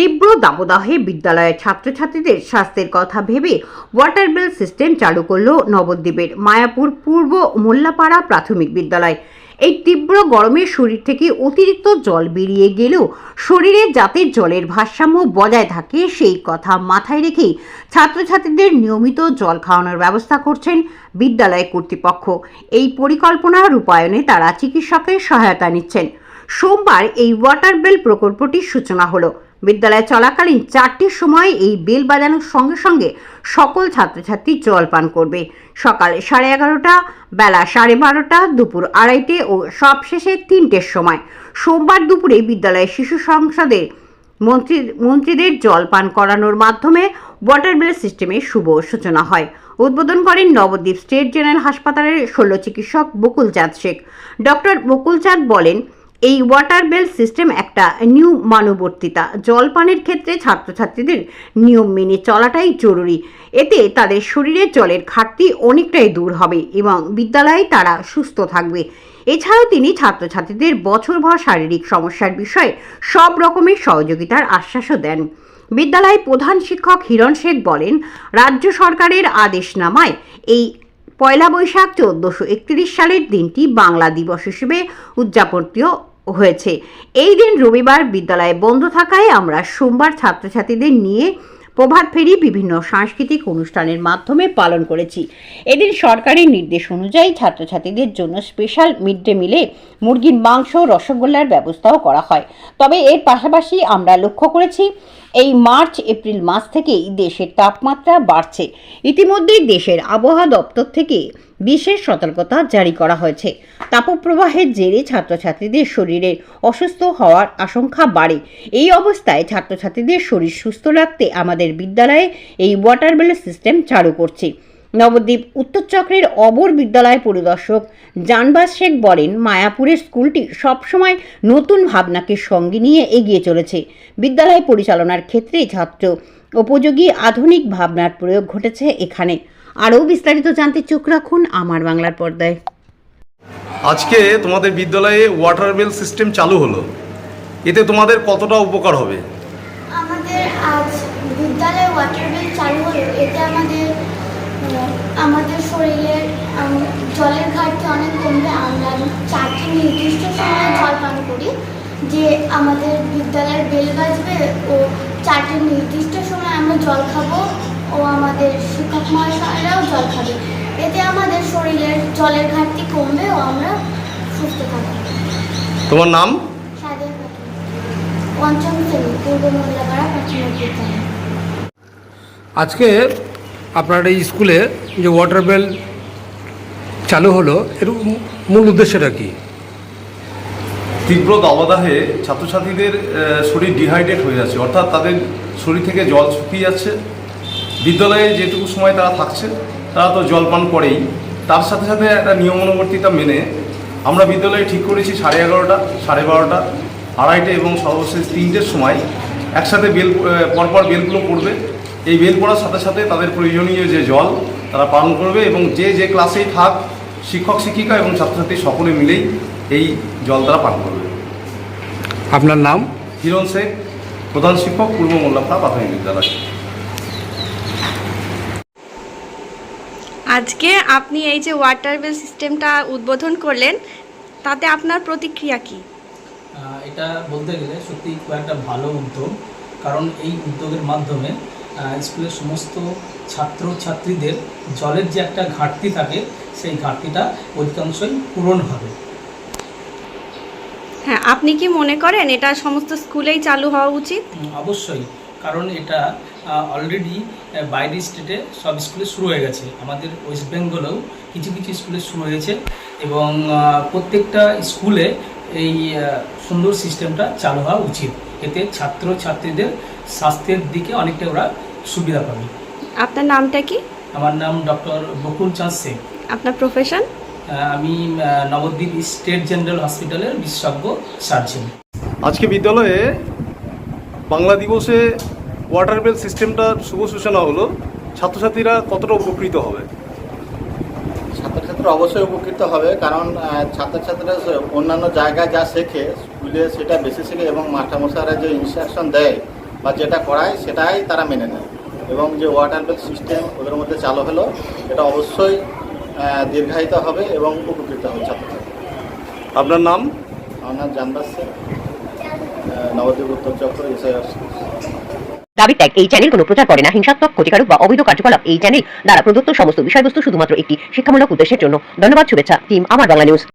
তীব্র দাবদাহে বিদ্যালয়ের ছাত্রছাত্রীদের স্বাস্থ্যের কথা ভেবে ওয়াটার বেল সিস্টেম চালু করল নবদ্বীপের মায়াপুর পূর্ব মোল্লাপাড়া প্রাথমিক বিদ্যালয়। এই তীব্র গরমে শরীর থেকে অতিরিক্ত জল বেরিয়ে গেলেও শরীরে যাতে জলের ভারসাম্য বজায় থাকে সেই কথা মাথায় রেখেই ছাত্রছাত্রীদের নিয়মিত জল খাওয়ানোর ব্যবস্থা করছেন বিদ্যালয় কর্তৃপক্ষ। এই পরিকল্পনা রূপায়ণে তারা চিকিৎসকের সহায়তা নিচ্ছেন। সোমবার এই ওয়াটার বেল প্রকল্পটির সূচনা হলো। বিদ্যালয়ে চলাকালীন চারটির সময় এই বেল বাজানোর সঙ্গে সঙ্গে সকল ছাত্রছাত্রী জল পান করবে। সকাল সাড়ে এগারোটা, বেলা সাড়ে বারোটা, দুপুর আড়াইটে ও সবশেষে তিনটের সময়। সোমবার দুপুরে বিদ্যালয়ের শিশু সংসদের মন্ত্রী, মন্ত্রীদের জল পান করানোর মাধ্যমে ওয়াটার বেল সিস্টেমের শুভ সূচনা হয়। উদ্বোধন করেন নবদ্বীপ স্টেট জেনারেল হাসপাতালের শল্য চিকিৎসক বকুল চাঁদ শেখ। ডক্টর বকুল চাঁদ বলেন এই ওয়াটার বেল সিস্টেম একটা নিউ মানবর্তিতা জলপানের ক্ষেত্রে ছাত্রছাত্রীদের নিয়ম মেনে চলাটাই জরুরি। এতে তাদের শরীরে জলের ঘাটতি অনেকটাই দূর হবে এবং বিদ্যালয়ে তারা সুস্থ থাকবে। এছাড়াও তিনি ছাত্রছাত্রীদের বছরভর শারীরিক সমস্যার বিষয়ে সব রকমের সহযোগিতার আশ্বাসও দেন। বিদ্যালয়ের প্রধান শিক্ষক হিরণ শেখ বলেন, রাজ্য সরকারের আদেশনামায় এই পয়লা বৈশাখ চোদ্দোশো একত্রিশ সালের দিনটি বাংলা দিবস হিসেবে উদযাপনীয় হয়েছে। এই দিন রবিবার বিদ্যালয়ে বন্ধ থাকায় আমরা সোমবার ছাত্রছাত্রীদের নিয়ে প্রভাত ফেরি বিভিন্ন সাংস্কৃতিক অনুষ্ঠানের মাধ্যমে পালন করেছি। এদিন সরকারি নির্দেশ অনুযায়ী ছাত্রছাত্রীদের জন্য স্পেশাল মিড ডে মিলে মুরগির মাংস, রসগোল্লার ব্যবস্থাও করা হয়। তবে এর পাশাপাশি আমরা লক্ষ্য করেছি এই মার্চ, এপ্রিল মাস থেকেই দেশের তাপমাত্রা বাড়ছে। ইতিমধ্যেই দেশের আবহাওয়া দপ্তর থেকে বিশেষ সতর্কতা জারি করা হয়েছে। তাপপ্রবাহের জেরে ছাত্রছাত্রীদের শরীরে অসুস্থ হওয়ার আশঙ্কা বাড়ে। এই অবস্থায় ছাত্রছাত্রীদের শরীর সুস্থ রাখতে আমাদের বিদ্যালয়ে এই ওয়াটার বেলের সিস্টেম চালু করছে। নবদ্বীপ উত্তর চক্রের অবর বিদ্যালয় পরিদর্শক জানবাজ শেখ বলেন মায়াপুরের স্কুলটি সবসময় নতুন ভাবনাকে সঙ্গে নিয়ে এগিয়ে চলেছে। বিদ্যালয় পরিচালনার ক্ষেত্রে ছাত্র উপযোগী আধুনিক ভাবনার প্রয়োগ ঘটেছে এখানে। আরও বিস্তারিত জানতে চোখ রাখুন আমার বাংলার পর্দায়। আজকে তোমাদের বিদ্যালয়ে ওয়াটার বেল সিস্টেম চালু হলো। এতে তোমাদের কতটা উপকার হবে? আমাদের আজ বিদ্যালয়ে ওয়াটার বিল চালু হলো এতে আমাদের আমাদের শরীরের জলের ঘাটতি অনেক কমবে আমরা চারটি নির্দিষ্ট সময়ে জল পান করি যে আমাদের বিদ্যালয়ের বেল বাজবে ও চারটি নির্দিষ্ট সময় আমরা জল খাব ও আমাদের শিক্ষক মহাশয়রাও জল খাবে। এতে আমাদের শরীরের জলের ঘাটতি কমবে ও আমরা সুস্থ থাকব। তোমার নাম? পঞ্চম শ্রেণি পূর্ব মোল্লাপাড়া প্রাথমিক বিদ্যালয়। আজকে আপনার এই স্কুলে যে ওয়াটার বেল চালু হলো, এর মূল উদ্দেশ্যটা কি? তীব্র দাবদাহে ছাত্রছাত্রীদের শরীর ডিহাইড্রেট হয়ে যাচ্ছে, অর্থাৎ তাদের শরীর থেকে জল শুকিয়ে যাচ্ছে। বিদ্যালয়ে যেটুকু সময় তারা থাকছে, তারা তো জল পান করেই। তার সাথে সাথে একটা নিয়মানুবর্তিতা মেনে আমরা বিদ্যালয়ে ঠিক করেছি সাড়ে এগারোটা, সাড়ে বারোটা, আড়াইটে এবং সর্বশেষ তিনটের সময় একসাথে বেল পরপর বেলগুলো পড়বে। এই বেল পড়ার সাথে সাথে তাদের প্রয়োজনীয় যে জল তারা পালন করবে এবং যে যে ক্লাসেই থাক শিক্ষক শিক্ষিকা এবং ছাত্রছাত্রী সকলে মিলেই এই জল তারা পান করবে। আপনার নাম? হিরণ শেখ প্রধান শিক্ষক পূর্ব মোল্লাপাড়া প্রাথমিক বিদ্যালয়। আজকে আপনি এই যে ওয়াটার বেল সিস্টেমটা উদ্বোধন করলেন তাতে আপনার প্রতিক্রিয়া কি? এটা বলতে গেলে সত্যি খুব একটা ভালো উদ্যোগ কারণ এই উদ্যোগের মাধ্যমে স্কুলের সমস্ত ছাত্র ছাত্রীদের জলের যে একটা ঘাটতি থাকে সেই ঘাটতিটা অধিকাংশই পূরণ হবে। হ্যাঁ আপনি কি মনে করেন এটা সমস্ত স্কুলেই চালু হওয়া উচিত? অবশ্যই। কারণ এটা অলরেডি বাইরের স্টেটে সব স্কুলে শুরু হয়ে গেছে। আমাদের ওয়েস্ট বেঙ্গলেও কিছু কিছু স্কুলে শুরু হয়েছে এবং প্রত্যেকটা স্কুলে এই সুন্দর সিস্টেমটা চালু হওয়া উচিত। এতে ছাত্র ছাত্রীদের স্বাস্থ্যের দিকে অনেকটা ওরা সুবিধা পাবে। আপনার নামটা কি? আমার নাম ডক্টর বকুল চাঁদ সিং আপনার প্রফেশন আমি নবদ্বীপ স্টেট জেনারেল হসপিটালের বিশেষজ্ঞ সার্জন। আজকে বিদ্যালয়ে বাংলা দিবসে ওয়াটার বেল সিস্টেমটার শুভ সূচনা হলো। ছাত্রছাত্রীরা কতটা উপকৃত হবে? ছাত্রছাত্রীরা অবশ্যই উপকৃত হবে কারণ ছাত্রছাত্রীরা অন্যান্য জায়গায় যা শেখে স্কুলে সেটা বেশি শেখে এবং মাস্টারমশাইরা যে ইনস্ট্রাকশন দেয় বা যেটা করায় সেটাই তারা মেনে নেয়। এবং যে ওয়াটার বেল সিস্টেম ওদের মধ্যে চালু হলো এটা অবশ্যই দীর্ঘায়িত হবে এবং উপকৃত হবে ছাত্রছাত্রী। আপনার নাম? আমার নাম জানবাস নবদ্বীপ উত্তর চক্র এসআইআর দাবি ত্যাগ এই চ্যানেল কোনো প্রচার করে না হিংসাত্মক ক্ষতিকারক বা অবৈধ কার্যকলাপ এই চ্যানেল দ্বারা প্রদত্ত সমস্ত বিষয়বস্তু শুধুমাত্র একটি শিক্ষামূলক উদ্দেশ্যের জন্য। ধন্যবাদ শুভেচ্ছা টিম আমার বাংলা নিউজ